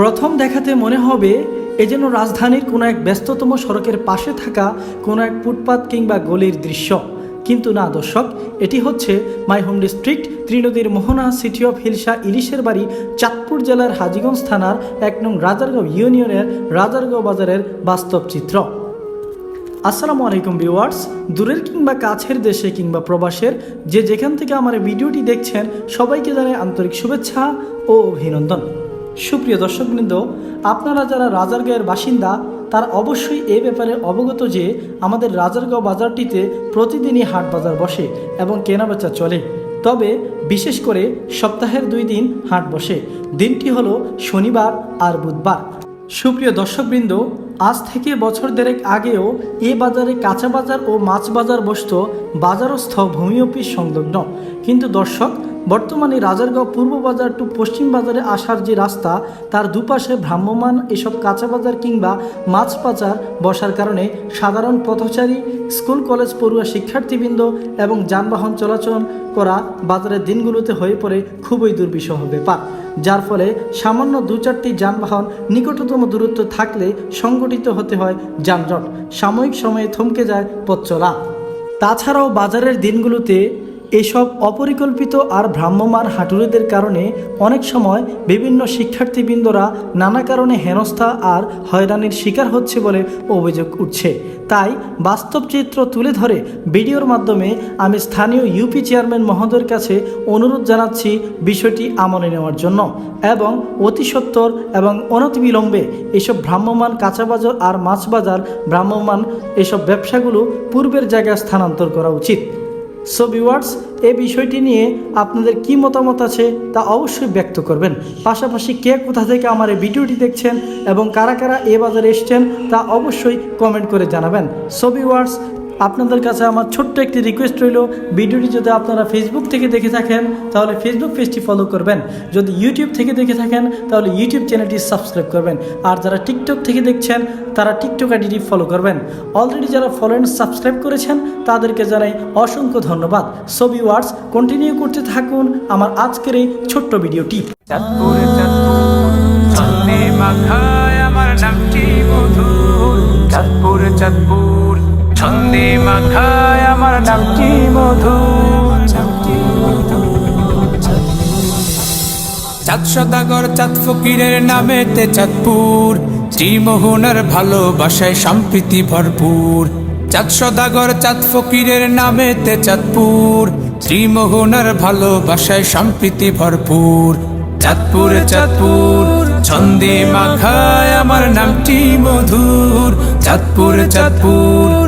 প্রথম দেখাতে মনে হবে এ যেন রাজধানীর কোনো এক ব্যস্ততম সড়কের পাশে থাকা কোনো এক ফুটপাত কিংবা গলির দৃশ্য। কিন্তু না, দর্শক, এটি হচ্ছে মাই হোম ডিস্ট্রিক্ট, ত্রিনদীর মোহনা সিটি অফ হিলসা ইলিশের বাড়ি, চাঁদপুর জেলার হাজিগঞ্জ থানার এক নং রাজারগাঁও ইউনিয়নের রাজারগাঁও বাজারের বাস্তব চিত্র। আসসালামু আলাইকুম ভিউয়ার্স, দূরের কিংবা কাছের দেশে কিংবা প্রবাসের যে যেখান থেকে আমার ভিডিওটি দেখছেন, সবাইকে জানাই আন্তরিক শুভেচ্ছা ও অভিনন্দন। সুপ্রিয় দর্শকবৃন্দ, আপনারা যারা রাজারগাঁয়ের বাসিন্দা, তার অবশ্যই এ ব্যাপারে অবগত যে আমাদের রাজারগাঁও বাজারটিতে প্রতিদিনই হাট বাজার বসে এবং কেনাবেচা চলে। তবে বিশেষ করে সপ্তাহের দুই দিন হাট বসে। দিনটি হলো শনিবার আর বুধবার। সুপ্রিয় দর্শকবৃন্দ, আজ থেকে বছর দেড়েক আগেও এ বাজারে কাঁচা বাজার ও মাছ বাজার বসত বাজারস্থ ভূমি অফিস সংলগ্ন। কিন্তু দর্শক বর্তমানে রাজারগাঁও পূর্ব বাজার টু পশ্চিম বাজারে আসার যে রাস্তা, তার দুপাশে ভ্রাম্যমান এসব কাঁচা বাজার কিংবা মাছ বাজার বসার কারণে সাধারণ পথচারী, স্কুল, কলেজ, পড়ুয়া শিক্ষার্থীবৃন্দ এবং যানবাহন চলাচল করা বাজারের দিনগুলোতে হয়ে পড়ে খুবই দুর্বিষহ ব্যাপার। যার ফলে সামান্য দু চারটি যানবাহন নিকটতম দূরত্ব থাকলে সংগঠিত হতে হয় যানজট। সাময়িক সময়ে থমকে যায় পথ চলা। তাছাড়াও বাজারের দিনগুলোতে এসব অপরিকল্পিত আর ভ্রাম্যমান হাঁটুরেদের কারণে অনেক সময় বিভিন্ন শিক্ষার্থীবৃন্দরা নানা কারণে হেনস্থা আর হয়রানির শিকার হচ্ছে বলে অভিযোগ উঠছে। তাই বাস্তব চিত্র তুলে ধরে ভিডিওর মাধ্যমে আমি স্থানীয় ইউপি চেয়ারম্যান মহোদয়ের কাছে অনুরোধ জানাচ্ছি বিষয়টি আমলে নেওয়ার জন্য এবং অতি সত্বর এবং অনতিবিলম্বে এসব ভ্রাম্যমান কাঁচা বাজার আর মাছ বাজার ভ্রাম্যমান এসব ব্যবসাগুলো পূর্বের জায়গায় স্থানান্তর করা উচিত। সো ভিউয়ার্স এই বিষয়টি নিয়ে আপনাদের কি মতামত আছে তা অবশ্যই ব্যক্ত করবেন। পাশাপাশি কে কোথা থেকে আমার এই ভিডিওটি দেখছেন এবং কারা কারা এ বাজারে এসছেন তা অবশ্যই কমেন্ট করে জানাবেন। সো ভিউয়ার্স আপনাদের কাছে আমার ছোট্ট একটি রিকোয়েস্ট রইল ভিডিওটি যদি আপনারা ফেসবুক থেকে দেখে থাকেন তাহলে ফেসবুক পেজটি ফলো করবেন যদি ইউটিউব থেকে দেখে থাকেন তাহলে ইউটিউব চ্যানেলটি সাবস্ক্রাইব করবেন আর যারা টিকটক থেকে দেখছেন তারা টিকটক আইডিটি ফলো করবেন অলরেডি যারা ফলো অ্যান্ড সাবস্ক্রাইব করেছেন তাদেরকে জানাই অসংখ্য ধন্যবাদ ছবি ওয়ার্ডস কন্টিনিউ করতে থাকুন আমার আজকের এই ছোট্ট ভিডিওটি আমার চাঁদপুর চাঁদপুর ছন্দে মাখায় আমার নামটি মধুর চাঁদ সদাগর, চাঁদ ফকিরের নামেতে চাঁদপুর। ত্রিমোহনার ভালোবাসায় সম্প্রীতি ভরপুর। চাঁদ সদাগর, চাঁদ ফকিরের নামেতে চাঁদপুর। ত্রিমোহনার ভালোবাসায় সম্প্রীতি ভরপুর। চাঁদপুর চাঁদপুর, ছন্দে মাখায় আমার নামটি মধুর। চাঁদপুর চাঁদপুর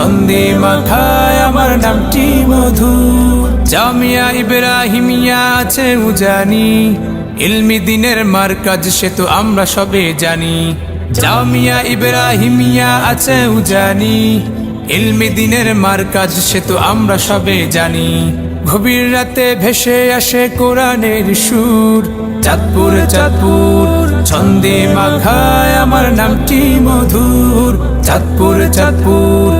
ছন্দে মাখায় আমার নামটি মধু। জামিয়া ইব্রাহিমিয়া আছে উজানি ইলমি দিনের মার্কাজ সে তো আমরা সবে জানি। জামিয়া ইব্রাহিমিয়া আছে উজানি ইলমি দিনের মার্কাজ সে তো আমরা সবে জানি। গভীর রাতে ভেসে আসে কোরআনের সুর। চাঁদপুর চাঁদপুর, ছন্দে মাখায় আমার নামটি মধুর। চাঁদপুর চাঁদপুর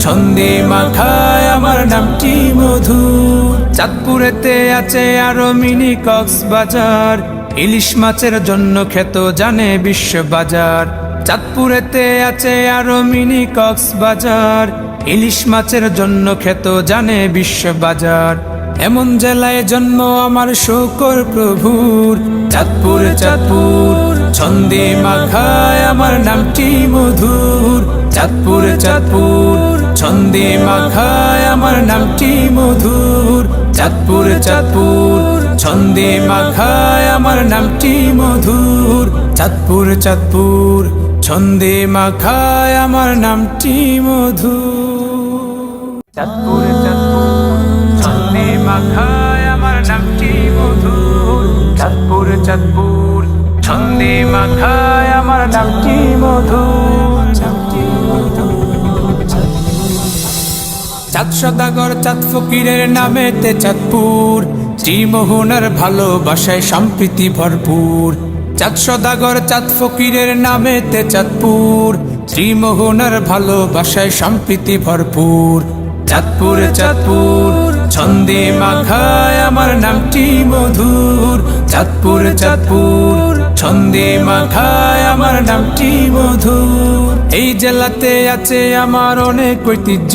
ছন্দে মাখায় আমার নামটি মধু। চাঁদপুরেতে আছে আরও মিনি কক্সবাজার। ইলিশ মাছের জন্য খ্যাত জানে বিশ্ব বাজার চাঁদপুরেতে আছে আরও মিনি কক্সবাজার। ইলিশ মাছের জন্য খ্যাত জানে বিশ্ব বাজার এমন জেলায় জন্ম আমার শোকর প্রভুর। চাঁদপুর চাঁদপুর, ছন্দে মাখায় আমার নামটি মধুর। চাঁদপুর চাঁদপুর ছন্দে মাখায় আমার নামটি মধুর। চাঁদপুর চাঁদপুর, ছন্দে মাখায় আমার নামটি মধুর। চাঁদপুর চাঁদপুর, ছন্দে মাখায় আমার নামটি মধুর। চাঁদপুর চাঁদপুর, ছন্দে মাখায় আমার নামটি মধুর। চাঁদপুর চাঁদপুর, ছন্দে মাখায় আমার নামটি মধুর। চাঁদ সদাগর, চাঁদ ফকিরের নামেতে চাঁদপুর। শ্রীমোহনার ভালোবাসায় সম্প্রীতি ভরপুর। চাঁদ সদাগর, চাঁদ ফকিরের নামেতে চাঁদপুর। শ্রীমোহনার ভালোবাসায় সম্প্রীতি ভরপুর। চাঁদপুর চাঁদপুর, ছন্দে মাখায় আমার নামটি মধুর। চাঁদপুর চাঁদপুর, ছন্দে মাখায় আমার নামটি মধুর। এই জেলাতে আছে আমার অনেক ঐতিহ্য।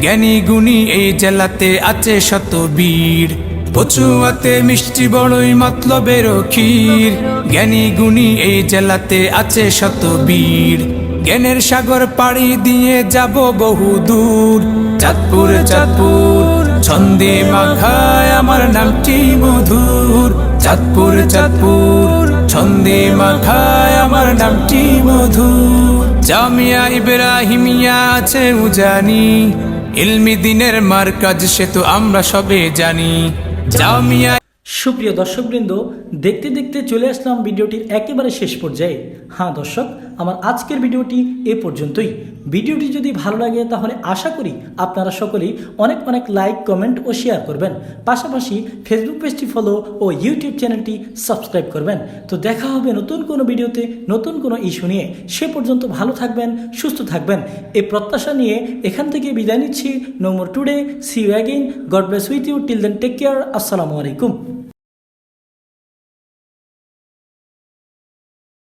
জ্ঞানী গুণী এই জেলাতে আছে শত বীর। পচুয়াতে মিষ্টি বড়ই মতলবের ক্ষীর। জ্ঞানী গুণী এই জেলাতে আছে শত বীর। জ্ঞানের সাগর পাড়ি দিয়ে যাব বহু দূর। চাঁদপুর চাঁদপুর, ছন্দে মাখায় আমার নামটি মধুর। চাঁদপুর চাঁদপুর, ছন্দে মাখায় আমার নামটি মধুর। জামিয়া ইব্রাহিমিয়া আছে উজানি। ইলমি দিনের মার্কাজ সে তো আমরা সবে জানি। জামিয়া সুপ্রিয় দর্শকবৃন্দ, দেখতে দেখতে চলে আসলাম ভিডিওটির একেবারে শেষ পর্যায়ে। হ্যাঁ দর্শক, আমার আজকের ভিডিওটি এ পর্যন্তই। ভিডিওটি যদি ভালো লাগে তাহলে আশা করি আপনারা সকলেই অনেক অনেক লাইক, কমেন্ট ও শেয়ার করবেন। পাশাপাশি ফেসবুক পেজটি ফলো ও ইউটিউব চ্যানেলটি সাবস্ক্রাইব করবেন। তো দেখা হবে নতুন কোনো ভিডিওতে, নতুন কোনো ইস্যু নিয়ে। সে পর্যন্ত ভালো থাকবেন, সুস্থ থাকবেন। এই প্রত্যাশা নিয়ে এখান থেকে বিদায় নিচ্ছি। No more today see you again God bless with you till then take care আসসালামু আলাইকুম।